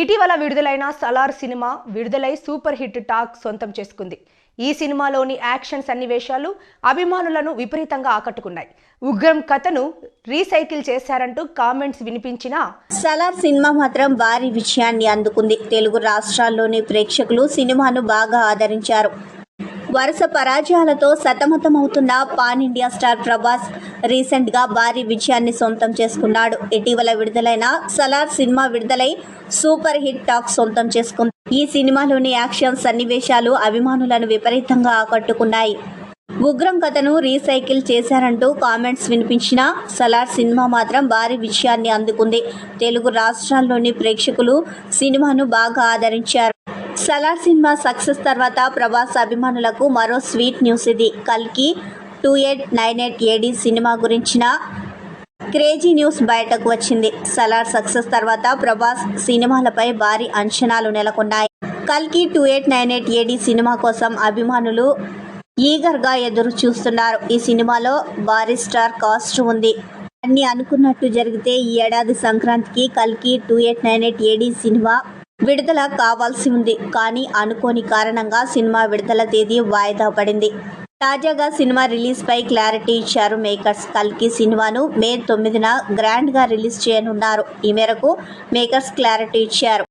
ఇటీవల విడుదలైన సలార్ సినిమా విడుదలై సూపర్ హిట్ టాక్ సొంతం చేసుకుంది. ఈ సినిమాలోని యాక్షన్ సన్నివేశాలు అభిమానులను విపరీతంగా ఆకట్టుకున్నాయి. ఉగ్రం కథను రీసైకిల్ చేశారంటూ కామెంట్స్ వినిపించిన సలార్ సినిమా మాత్రం భారీ విజయాన్ని అందుకుంది. తెలుగు రాష్ట్రాల్లోని ప్రేక్షకులు సినిమాను బాగా ఆదరించారు. వరుస పరాజయాలతో సతమతమవుతున్న పాన్ ఇండియా స్టార్ ప్రభాస్ రీసెంట్గా భారీ విజయాన్ని సొంతం చేసుకున్నాడు. ఇటీవల విడుదలైన సలార్ సినిమా విడుదలై సూపర్ హిట్ టాక్ సొంతం చేసుకుంది. ఈ సినిమాలోని యాక్షన్ సన్నివేశాలు అభిమానులను విపరీతంగా ఆకట్టుకున్నాయి. ఉగ్రం కథను రీసైకిల్ చేశారంటూ కామెంట్స్ వినిపించిన సలార్ సినిమా మాత్రం భారీ విజయాన్ని అందుకుంది. తెలుగు రాష్ట్రాల్లోని ప్రేక్షకులు సినిమాను బాగా ఆదరించారు. సలార్ సినిమా సక్సెస్ తర్వాత ప్రభాస్ అభిమానులకు మరో స్వీట్ న్యూస్ ఇది. కల్కి two eight nine eight AD cinema గురించిన క్రేజీ న్యూస్ బయటకు వచ్చింది. సలార్ సక్సెస్ తర్వాత ప్రభాస్ సినిమాలపై భారీ అంచనాలు నెలకొన్నాయి. కల్కి two eight nine eight AD cinema కోసం అభిమానులు ఈగర్గా ఎదురు చూస్తున్నారు ఈ సినిమాలో భారీ స్టార్ కాస్ట్ ఉంది. అన్ని అనుకున్నట్టు జరిగితే ఈ ఏడాది సంక్రాంతికి కల్కి two eight nine eight AD cinema విడుదల కావాల్సి ఉంది. కానీ అనుకోని కారణంగా సినిమా విడుదల తేదీ వాయిదా పడింది. తాజాగా సినిమా రిలీజ్ పై క్లారిటీ ఇచ్చారు మేకర్స్. కల్కి సినిమాను మే తొమ్మిదిన గ్రాండ్గా రిలీజ్ చేయనున్నారు. ఈ మేరకు మేకర్స్ క్లారిటీ ఇచ్చారు.